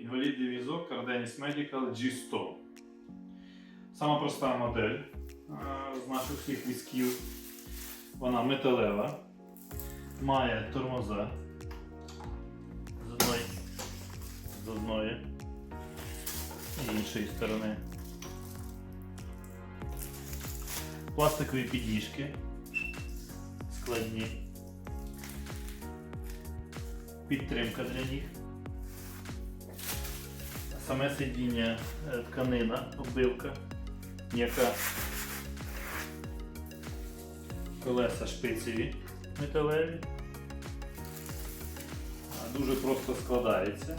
Інвалідний візок Cardenis Medical G100. Сама проста модель з наших всіх візків. Вона металева, має тормоза з одної, з одної і іншої сторони. Пластикові підніжки складні. Підтримка для них. Саме сидіння е, тканина, оббивка, м'яка. Колеса шпицеві металеві. Дуже просто складається.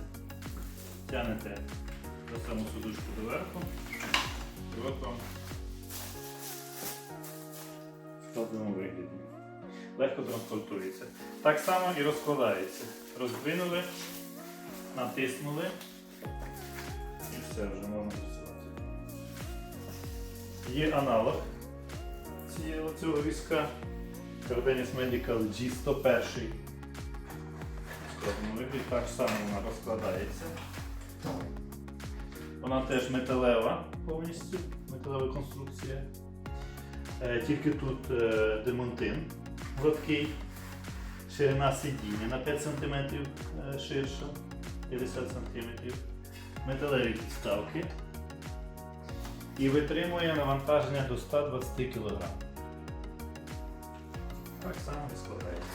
Тянете за саму сидушку доверху. І от вам складному вигляді. Легко транспортується. Так само і розкладається. Роздвинули, натиснули все вже можна працювати. Є аналог цієї- цього візка Cardenis Medical G101. В вигляді так само вона розкладається. Вона теж металева повністю, металева конструкція. Е, Тільки тут е, демонтин гладкий, ширина сидіння на 5 см е, ширша, 50 см, металеві підставки і витримує навантаження до 120 кг. Так само і складається.